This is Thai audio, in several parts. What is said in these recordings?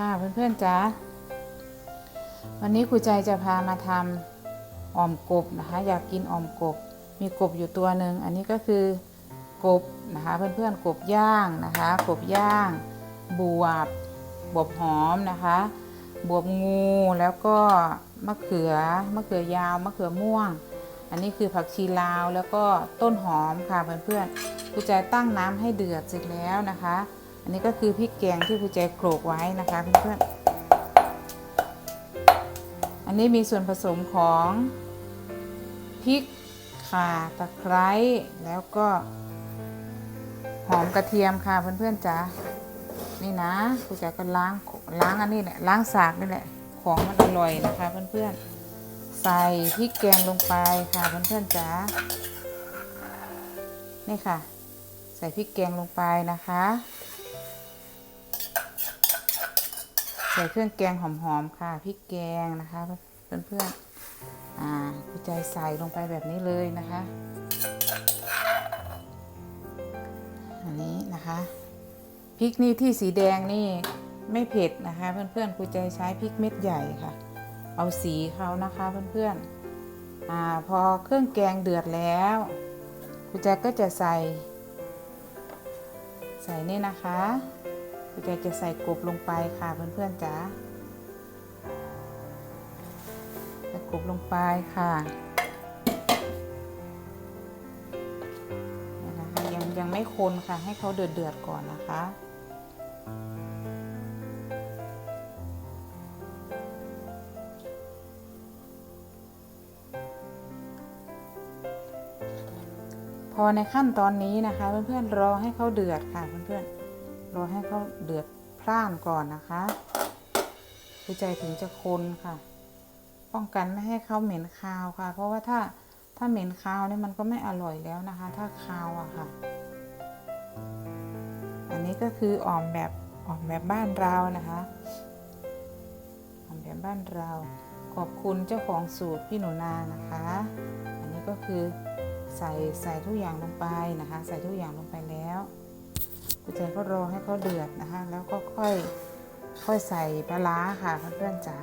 ค่ะเพื่อนๆจ๋าวันนี้ครูใจจะพามาทำอ่อมกบนะคะ อยากกินอ่อมกบ มีกบอยู่ตัวหนึ่งอันนี้ก็คือกบนะคะเพื่อนๆกบย่างนะคะ กบย่าง บวบบวบหอมนะคะ บวบงูแล้วก็มะเขือมะเขือยาวมะเขือม่วง อันนี้คือผักชีลาวแล้วก็ต้นหอมค่ะเพื่อนๆครูใจตั้งน้ำให้เดือดเสร็จแล้วนะคะ อันนี้ก็คือพริกแกงที่ครูใจโขลกไว้นะคะเพื่อนๆอันนี้มีส่วนผสมของพริกข่าตะไคร้แล้วก็หอมกระเทียมค่ะเพื่อนๆจ๋านี่นะครูจ๋าก็ล้างล้างอันนี้แหละล้างสากนี่แหละของมันอร่อยนะคะเพื่อนๆใส่พริกแกงลงไปค่ะเพื่อนๆจ๋านี่ค่ะ ใส่พริกแกงลงไปนะคะ ส่เครื่องแกงหอมๆค่ะพริกแกงนะคะเพื่อนๆอ่าครูใจใส่ลงไปแบบนี้เลยนะคะ อันนี้นะคะพริกนี่ที่สีแดงนี่ไม่เผ็ดนะคะ เพื่อนๆครูใจใช้พริกเม็ดใหญ่ค่ะ เอาสีเขานะคะเพื่อนๆอ่าพอเครื่องแกงเดือดแล้วครูใจก็จะใส่ ใส่นี่นะคะ ครูใจะใส่กบลงไปค่ะเพื่อนๆจ๋าใส่กบลงไปค่ะเนี่ยนะคะยังยังไม่คนค่ะ ให้เขาเดือดเดือดก่อนนะคะพอในขั้นตอนนี้นะคะ เพื่อนๆรอให้เขาเดือดค่ะเพื่อนๆ รอให้เขาเดือดพล่านก่อนนะคะผู้ใจถึงจะคนค่ะ ป้องกันไม่ให้เขาเหม็นคาวค่ะ เพราะว่าถ้าถ้าเหม็นคาวเนี่ยมันก็ไม่อร่อยแล้วนะคะ ถ้าคาวอะค่ะ อันนี้ก็คืออ่อมแบบอ่อมแบบบ้านเรานะคะอ่อมแบบบ้านเรา ขอบคุณเจ้าของสูตรพี่หนูนานะคะ อันนี้ก็คือใส่ใส่ทุกอย่างลงไปนะคะ ใส่ทุกอย่างลงไปแล้ว กุญแจก็รอให้เขาเดือดนะคะ แล้วก็ค่อยค่อยใส่ปลาร้าค่ะเพื่อนๆจ๋า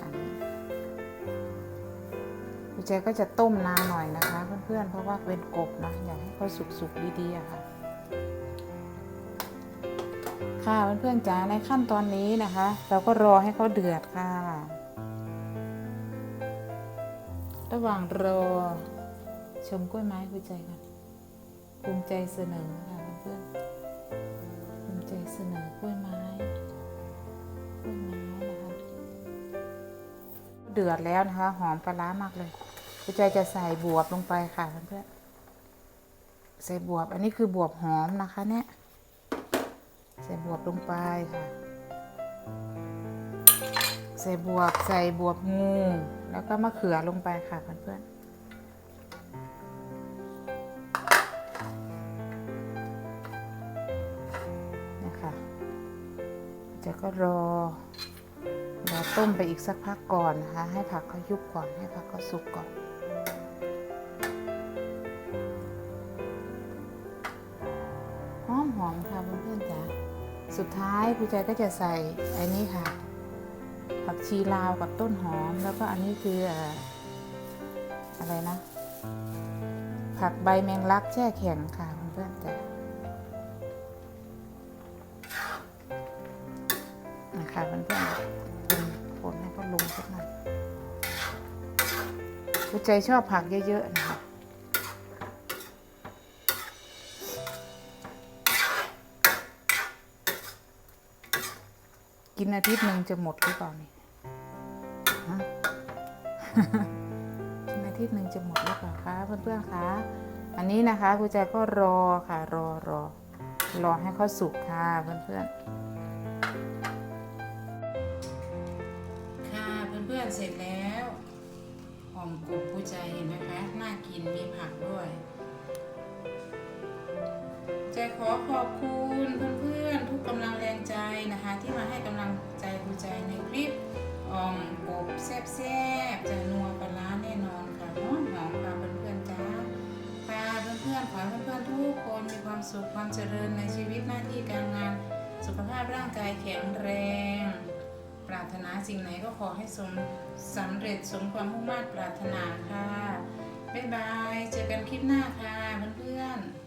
อันนี้กุญแจก็จะต้มนานหน่อยนะคะ เพื่อนๆ เพราะว่าเป็นกบนะอยากให้เขาสุกๆดีๆค่ะ ค่ะเพื่อนๆจ๋าในขั้นตอนนี้นะคะ เราก็รอให้เขาเดือดค่ะ ระหว่างรอชมกล้วยไม้คุยใจกันภูมิใจเสนอค่ะเพื่อนๆ ภูมิใจเสนอกล้วยไม้กล้วยไม้นะคะเดือดแล้วนะคะ หอมปลาร้ามากเลยคุยใจจะใส่บวบลงไปค่ะเพื่อนใส่บวบ อันนี้คือบวบหอมนะคะ เนี่ย ใส่บวบลงไปค่ะ ใส่บวบใส่บวบงู แล้วก็มะเขือลงไปค่ะเพื่อนๆ จะก็รอรอต้มไปอีกสักพักก่อนนะคะ ให้ผักเขายุบก่อนให้ผักเขาสุกก่อนหอมหอมค่ะเพื่อนๆจ๋าสุดท้ายผู้ใจก็จะใส่อันนี้ค่ะ ผักชีลาวกับต้นหอมแล้วก็อันนี้คือเอ่ออะไรนะ ผักใบแมงลักแช่แข็งค่ะเพื่อนๆจ๋า ค่ะเพื่อนๆคนให้เขาลงสักหน่อยผู้ใจชอบผักเยอะๆนะคะกินอาทิตย์หนึ่งจะหมดหรือเปล่านี่ฮะกินอาทิตย์หนึ่งจะหมดหรือเปล่าคะเพื่อนๆคะอันนี้นะคะครูแจก็รอค่ะ รอรอรอให้เขาสุกค่ะเพื่อนๆ อนเสร็จแล้วหอมกบครูใจเห็นไหมคะ น่ากินมีผักด้วยจะขอขอบคุณเพื่อนๆทุกกำลังแรงใจนะคะ ที่มาให้กำลังใจครูใจในคลิปอ่อมกบแซ่บๆจะนัวปลาร้าแน่นอนค่ะหอมหอมค่ะเพื่อนๆจ้าค่ะเพื่อนๆขอให้เพื่อนๆทุกคนมีความสุขความเจริญในชีวิตหน้าที่การงาน สุขภาพร่างกายแข็งแรง สิ่งไหนก็ขอให้สมสำเร็จสมความมุ่งมั่นปรารถนาค่ะ บ๊ายบาย เจอกันคลิปหน้าค่ะเพื่อนๆ